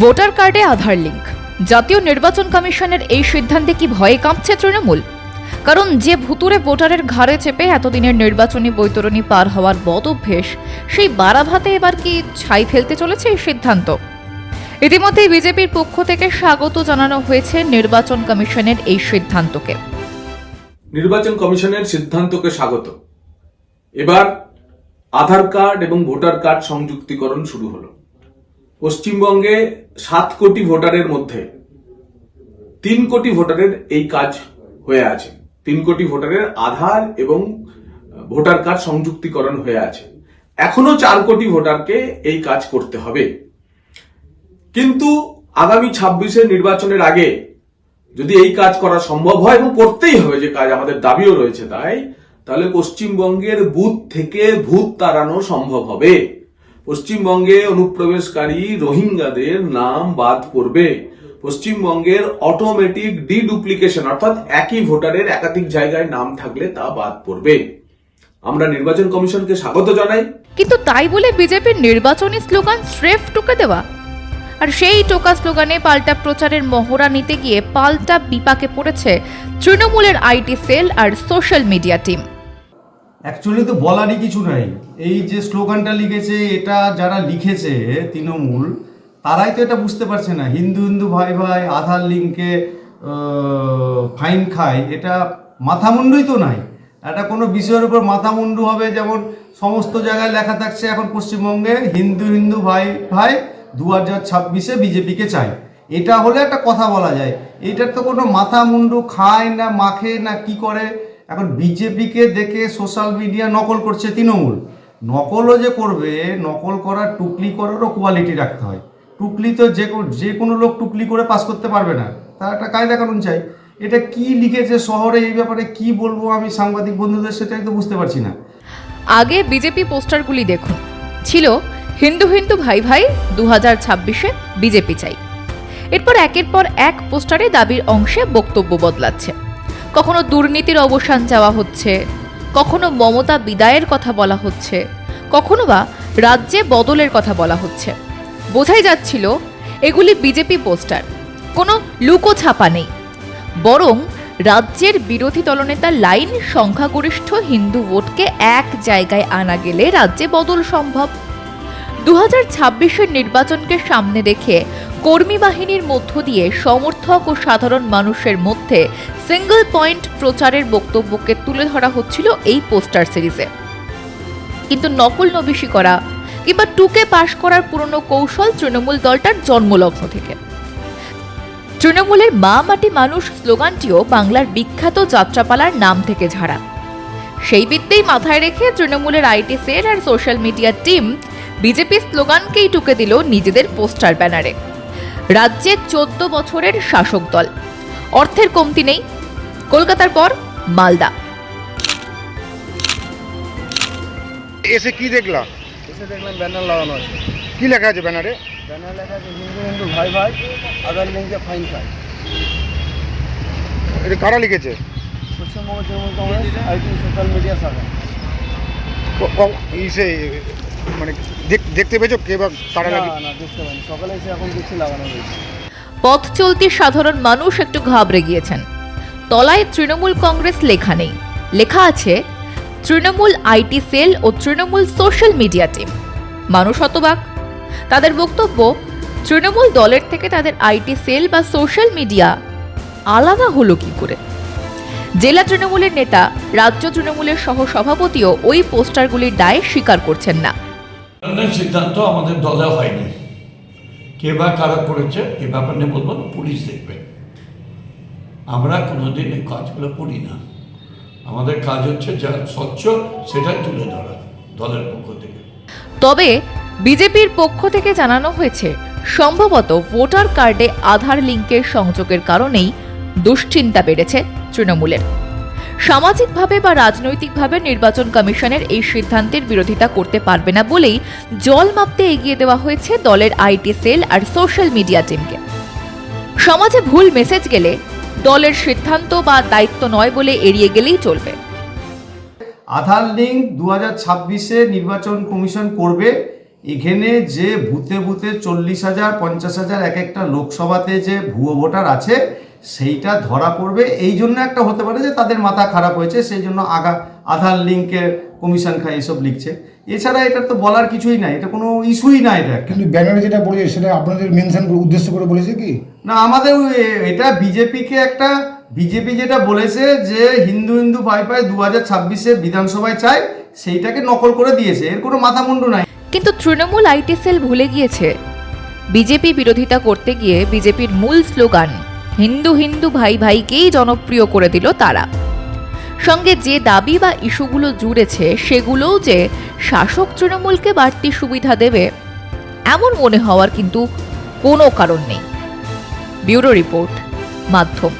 Voter কার্ডে আধার link. জাতীয় নির্বাচন কমিশনের এই সিদ্ধান্তে কি ভয়ে কাঁপছে তৃণমূল? কারণ যে ভুতুরে ভোটারের ঘাড়ে চেপে এতদিনের নির্বাচনী বৈতরণী পার হওয়ার বদ অভ্যেস, সেই বারাভাতে এবার কি ছাই ফেলতে চলেছে এই সিদ্ধান্ত? ইতিমধ্যেই বিজেপির পক্ষ থেকে স্বাগত জানানো হয়েছে নির্বাচন কমিশনের এই সিদ্ধান্তকে। নির্বাচন কমিশনের সিদ্ধান্তকে স্বাগত। এবার আধার কার্ড এবং ভোটার কার্ড সংযুক্তিকরণ শুরু হলো। পশ্চিমবঙ্গে সাত কোটি ভোটারের মধ্যে তিন কোটি ভোটারের এই কাজ হয়ে আছে। তিন কোটি ভোটারের আধার এবং ভোটার কার্ড সংযুক্তিকরণ হয়ে আছে। এখনও চার কোটি ভোটারকে এই কাজ করতে হবে। কিন্তু আগামী ছাব্বিশের নির্বাচনের আগে যদি এই কাজ করা সম্ভব হয়, এবং করতেই হবে যে কাজ, আমাদের দাবিও রয়েছে তাই, তাহলে পশ্চিমবঙ্গের বুথ থেকে ভূত তাড়ানো সম্ভব হবে। পশ্চিমবঙ্গে অনুপ্রবেশকারী রোহিঙ্গাদের নাম বাদ পড়বে। পশ্চিমবঙ্গের অটোমেটিক ডিডুপ্লিকেশন অর্থাৎ একই ভোটারের একাধিক জায়গায় নাম থাকলে তা বাদ পড়বে। আমরা নির্বাচন কমিশনকে স্বাগত জানাই। কিন্তু তাই বলে বিজেপির নির্বাচনী স্লোগান স্রেফ টুকে দেওয়া? আর সেই টোকা স্লোগানে পাল্টা প্রচারের মহড়া নিতে গিয়ে পাল্টা বিপাকে পড়েছে তৃণমূলের IT cell R social media team. Actually তো বলারই কিছু নাই। এই যে স্লোগানটা লিখেছে, এটা যারা লিখেছে তৃণমূল, তারাই তো এটা বুঝতে পারছে না। হিন্দু হিন্দু ভাই ভাই, আধার লিঙ্কে ফাইন খায়, এটা মাথামুন্ডুই তো নাই। এটা কোনো বিষয়ের উপর মাথামুন্ডু হবে, যেমন সমস্ত জায়গায় লেখা থাকছে এখন পশ্চিমবঙ্গে, হিন্দু হিন্দু ভাই ভাই, দু হাজার ছাব্বিশে বিজেপিকে চাই। এটা হলে একটা কথা বলা যায়। এটার তো কোনো মাথা মুন্ডু খায় না, মাখে না, কি করে? এখন বিজেপিকে দেখে সোশ্যাল মিডিয়া নকল করছে তৃণমূল। নকলও যে করবে, নকল করার টুকলি করারও কোয়ালিটি রাখতে হয়। টুকলি তো যে যে কোনো লোক টুকলি করে পাস করতে পারবে না। তার একটা কায়দা কানুন চাই। এটা কি লিখেছে, শহরে এই ব্যাপারে কি বলব আমি সাংবাদিক বন্ধুদের, সেটাই তো বুঝতে পারছি না। আগে বিজেপি পোস্টারগুলি দেখুন। ছিল, হিন্দু হিন্দু ভাই ভাই দু হাজার ছাব্বিশে বিজেপি চাই। এরপর একের পর এক পোস্টারে দাবির অংশে বক্তব্য বদলাচ্ছে। কখনো দুর্নীতির অবসান চাওয়া হচ্ছে, কখনো মমতা বিদায়ের কথা বলা হচ্ছে, কখনো বা রাজ্যে বদলের কথা বলা হচ্ছে। বোঝাই যাচ্ছিল, এগুলি বিজেপি পোস্টার, কোনো লুকো ছাপা নেই। বরং রাজ্যের বিরোধী দলনেতা লাইন সংখ্যাগরিষ্ঠ হিন্দু ভোটকে এক জায়গায় আনা গেলে রাজ্যে বদল সম্ভব। দু হাজার নির্বাচনকে সামনে রেখে কর্মী বাহিনীর মধ্য দিয়ে সমর্থক ও সাধারণ মানুষের মধ্যে সিঙ্গল পয়েন্ট প্রচারের বক্তব্যকে তুলে ধরা হচ্ছিল এই পোস্টার সিরিজে কিন্তু নকল নবিশি করা কিংবা টুকে পাশ করার পুরনো কৌশল তৃণমূল দলটার জন্মলগ্ন থেকে। তৃণমূলের মা মাটি মানুষ স্লোগানটিও বাংলার বিখ্যাত যাত্রাপালার নাম থেকে ঝাড়া। সেই বিদ্যেই মাথায় রেখে তৃণমূলের IT cell R social media team BJP স্লোগানকেই টুকে দিল নিজেদের পোস্টার ব্যানারে রাজ্যে চোদ্দ বছরের শাসক দল। অর্থের কমতি নেই। কলকাতার পর মালদা। এসে কি দেখলাম এসে দেখলাম ব্যানার লাগানো আছে। কি লেখা আছে ব্যানারে? ব্যানার লেখা আছে হিন্দু হিন্দু ভাই ভাই আধার লিঙ্কে ফাইন খায় এটা কারা লিখেছে? Paschimbanga Trinamool Congress IT social media শাখা ক- ইসে মানে দেখতে পেয়েছ কে বা কারা না লাগে না দেখতে পাইনি। সকালে এসে এখন দেখছি লাগানো পথ চলতি সাধারণ মানুষ একটু ঘাবড়ে গিয়েছেন। তলায় তৃণমূল কংগ্রেস লেখা নেই। লেখা আছে তৃণমূল আইটি সেল ও তৃণমূল সোশ্যাল মিডিয়া টিম। মানুষ হতবাক। তাদের বক্তব্য তৃণমূল দলের থেকে তাদের আইটি সেল বা সোশ্যাল মিডিয়া আলাদা হলো কি করে? জেলা তৃণমূলের নেতা রাজ্য তৃণমূলের সহ সভাপতিও ওই পোস্টারগুলির দায় স্বীকার করছেন না। সিদ্ধান্ত আমাদের দলে হয়নি। কে বা কারা করেছে এ ব্যাপার নিয়ে বলব না, পুলিশ দেখবে। আমরা কোনোদিন এই কাজগুলো করি না। আমাদের কাজ হচ্ছে যা স্বচ্ছ সেটা তুলে ধরা দলের পক্ষ থেকে। তবে বিজেপির পক্ষ থেকে জানানো হয়েছে সম্ভবত ভোটার কার্ডে আধার লিঙ্কের সংযোগের কারণেই দুশ্চিন্তা বেড়েছে তৃণমূলের। সামাজিকভাবে বা রাজনৈতিকভাবে নির্বাচন কমিশনের এই সিদ্ধান্তের বিরোধিতা করতে পারবে না বলেই জল মাপতে এগিয়ে দেওয়া হয়েছে দলের IT cell R social media টিমকে। সমাজে ভুল মেসেজ গেলে দলের সিদ্ধান্ত বা দায়িত্ব নয় বলে এড়িয়ে গেলেই চলবে। আধার লিঙ্ক দু হাজার ছাব্বিশে নির্বাচন কমিশন করবে। এখানে যে বুথে বুথে চল্লিশ হাজার, পঞ্চাশ হাজার এক একটা লোকসভাতে যে ভুয়ো ভোটার আছে সেইটা ধরা পড়বে। এই জন্য একটা হতে পারে যে তাদের মাথা খারাপ হয়েছে সেই জন্য আগা আধার লিঙ্কের কমিশন খায় এসব লিখছে। এছাড়া এটা তো বলার কিছুই নাই এটা কোনো ইস্যুই না এটা কিন্তু ব্যানারে যেটা বলেছে সেটা আপনাদের মেনশন করে উদ্দেশ্য করে বলেছে কি? না আমাদের এটা বিজেপিকে একটা বিজেপি যেটা বলেছে যে হিন্দু হিন্দু ভাই ভাই দু হাজার ছাব্বিশে বিধানসভায় চায় সেইটাকে নকল করে দিয়েছে। এর কোনো মাথা মুন্ডু নাই। কিন্তু তৃণমূল আইটি সেল ভুলে গিয়েছে। বিজেপি বিরোধিতা করতে গিয়ে বিজেপির মূল স্লোগান হিন্দু হিন্দু ভাই ভাইকেই জনপ্রিয় করে দিল তারা। সঙ্গে যে দাবি বা ইস্যুগুলো জুড়েছে, সেগুলোও যে শাসক তৃণমূলকে বাড়তি সুবিধা দেবে, এমন মনে হওয়ার কিন্তু কোনো কারণ নেই। ব্যুরো রিপোর্ট, মাধ্যম।